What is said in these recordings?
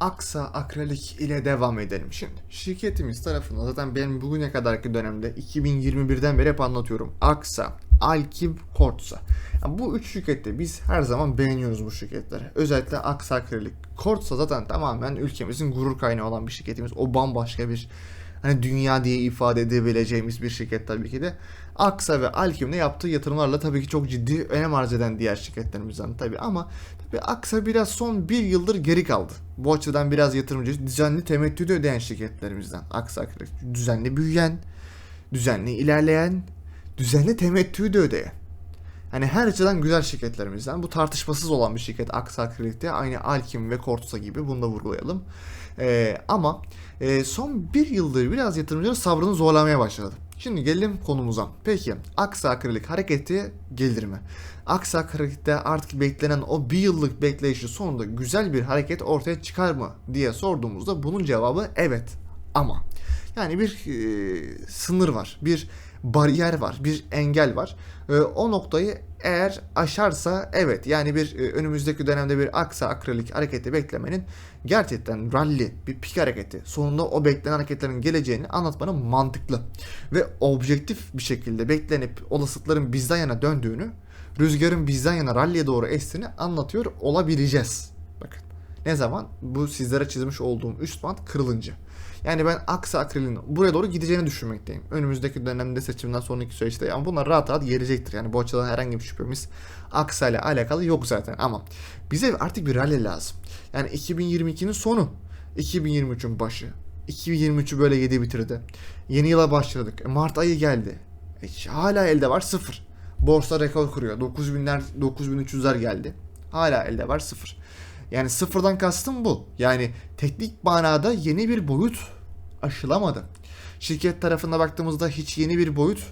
Aksa Akrilik ile devam edelim şimdi. Şirketimiz tarafından zaten benim bugüne kadarki dönemde 2021'den beri hep anlatıyorum. Aksa, Alkim, Kortsa. Yani bu üç şirkette biz her zaman beğeniyoruz bu şirketleri. Özellikle Aksa Akrilik. Kortsa zaten tamamen ülkemizin gurur kaynağı olan bir şirketimiz. O bambaşka bir hani dünya diye ifade edebileceğimiz bir şirket tabii ki de. Aksa ve Alkim'de yaptığı yatırımlarla tabii ki çok ciddi önem arz eden diğer şirketlerimizden tabii ama tabii Aksa biraz son bir yıldır geri kaldı. Bu açıdan biraz yatırımcı, düzenli temettü de ödeyen şirketlerimizden. Aksa düzenli büyüyen, düzenli ilerleyen, düzenli temettü de ödeyen. Hani her açıdan güzel şirketlerimizden. Bu tartışmasız olan bir şirket Aksa Akrilik'te. Aynı Alkim ve Kortusa gibi bunu da vurgulayalım. Ee, ama e, son bir yıldır biraz yatırımcıların sabrını zorlamaya başladı. Şimdi gelelim konumuza. Peki Aksa Akrilik hareketi gelir mi? Aksa Akrilik'te artık beklenen o bir yıllık bekleyişi sonunda güzel bir hareket ortaya çıkar mı diye sorduğumuzda bunun cevabı evet. Ama yani bir e, sınır var. Bir bariyer var, bir engel var. E, o noktayı eğer aşarsa evet yani bir e, önümüzdeki dönemde bir aksa akrilik hareketi beklemenin gerçekten rally bir pik hareketi sonunda o beklenen hareketlerin geleceğini anlatmanın mantıklı ve objektif bir şekilde beklenip olasılıkların bizden yana döndüğünü rüzgarın bizden yana rally'e doğru estiğini anlatıyor olabileceğiz. Bakın ne zaman bu sizlere çizmiş olduğum üst band kırılınca. Yani ben Aksa Akril'in buraya doğru gideceğini düşünmekteyim. Önümüzdeki dönemde seçimden sonraki süreçte yani bunlar rahat rahat gelecektir. Yani bu açıdan herhangi bir şüphemiz Aksa ile alakalı yok zaten ama bize artık bir rally lazım. Yani 2022'nin sonu, 2023'ün başı. 2023'ü böyle yedi bitirdi. Yeni yıla başladık. E, Mart ayı geldi. E, hala elde var sıfır. Borsa rekor kuruyor. 9000'ler 9300'ler geldi. Hala elde var sıfır. Yani sıfırdan kastım bu. Yani teknik manada yeni bir boyut aşılamadı. Şirket tarafına baktığımızda hiç yeni bir boyut,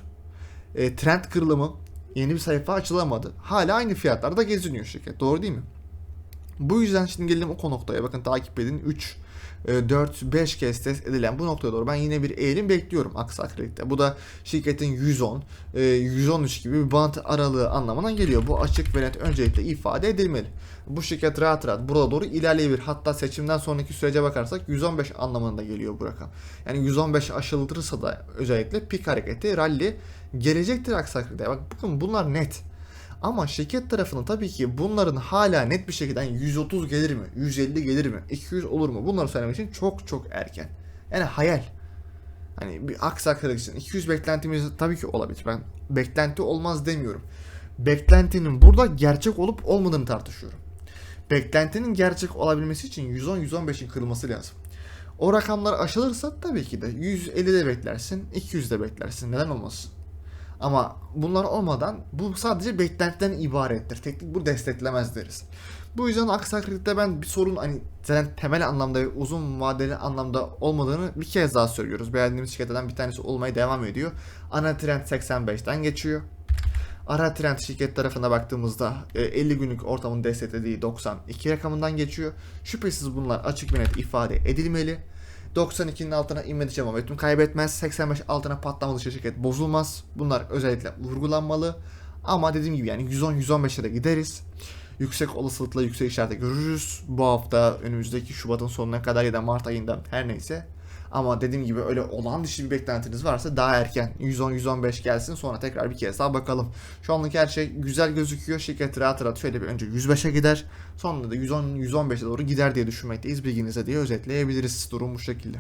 e, trend kırılımı, yeni bir sayfa açılamadı. Hala aynı fiyatlarda geziniyor şirket. Doğru değil mi? Bu yüzden şimdi gelelim o noktaya. Bakın takip edin. 3 4-5 kez test edilen bu noktaya doğru ben yine bir eğilim bekliyorum Aksa Akrilik'te. Bu da şirketin 110, 113 gibi bir bant aralığı anlamına geliyor. Bu açık ve net öncelikle ifade edilmeli. Bu şirket rahat rahat burada doğru ilerleyebilir. Hatta seçimden sonraki sürece bakarsak 115 anlamında geliyor bu rakam. Yani 115 aşılırsa da özellikle pik hareketi, rally gelecektir Aksa Akrilik'te. Bak bakın bunlar net. Ama şirket tarafının tabii ki bunların hala net bir şekilde 130 gelir mi, 150 gelir mi, 200 olur mu bunları söylemek için çok çok erken. Yani hayal. Hani bir aksaklık için 200 beklentimiz tabii ki olabilir. Ben beklenti olmaz demiyorum. Beklentinin burada gerçek olup olmadığını tartışıyorum. beklentinin gerçek olabilmesi için 110-115'in kırılması lazım. O rakamlar aşılırsa tabii ki de 150 de beklersin, 200 de beklersin. Neden olmasın? Ama bunlar olmadan bu sadece beklentiden ibarettir. Teknik bu desteklemez deriz. Bu yüzden takdirde ben bir sorun hani zaten temel anlamda ve uzun vadeli anlamda olmadığını bir kez daha söylüyoruz. Beğendiğimiz şirketlerden bir tanesi olmaya devam ediyor. Ana trend 85'ten geçiyor. Ara trend şirket tarafına baktığımızda e, 50 günlük ortamın desteklediği 92 rakamından geçiyor. Şüphesiz bunlar açık ve net ifade edilmeli. 92'nin altına inmedikçe momentum kaybetmez. 85 altına patlamadıkça şirket bozulmaz. Bunlar özellikle vurgulanmalı. Ama dediğim gibi yani 110-115'e de gideriz. Yüksek olasılıkla yüksek işareti görürüz. Bu hafta önümüzdeki Şubat'ın sonuna kadar ya da Mart ayında her neyse. Ama dediğim gibi öyle olağan dışı bir beklentiniz varsa daha erken 110-115 gelsin sonra tekrar bir kez daha bakalım. Şu anlık her şey güzel gözüküyor. Şirket rahat rahat şöyle bir önce 105'e gider. Sonra da 110-115'e doğru gider diye düşünmekteyiz. Bilginize diye özetleyebiliriz durum bu şekilde.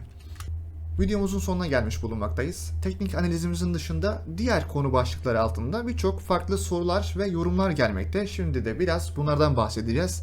Videomuzun sonuna gelmiş bulunmaktayız. Teknik analizimizin dışında diğer konu başlıkları altında birçok farklı sorular ve yorumlar gelmekte. Şimdi de biraz bunlardan bahsedeceğiz.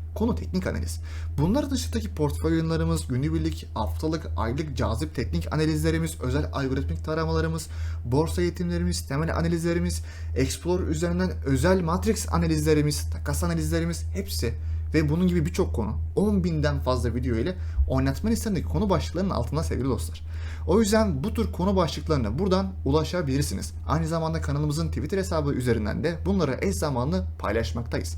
Konu teknik analiz. Bunlar dışındaki portföy yayınlarımız, günübirlik, haftalık, aylık cazip teknik analizlerimiz, özel algoritmik taramalarımız, borsa eğitimlerimiz, temel analizlerimiz, Explorer üzerinden özel matrix analizlerimiz, takas analizlerimiz hepsi ve bunun gibi birçok konu 10 binden fazla video ile oynatma listesindeki konu başlıklarının altında sevgili dostlar. O yüzden bu tür konu başlıklarına buradan ulaşabilirsiniz. Aynı zamanda kanalımızın Twitter hesabı üzerinden de bunları eş zamanlı paylaşmaktayız.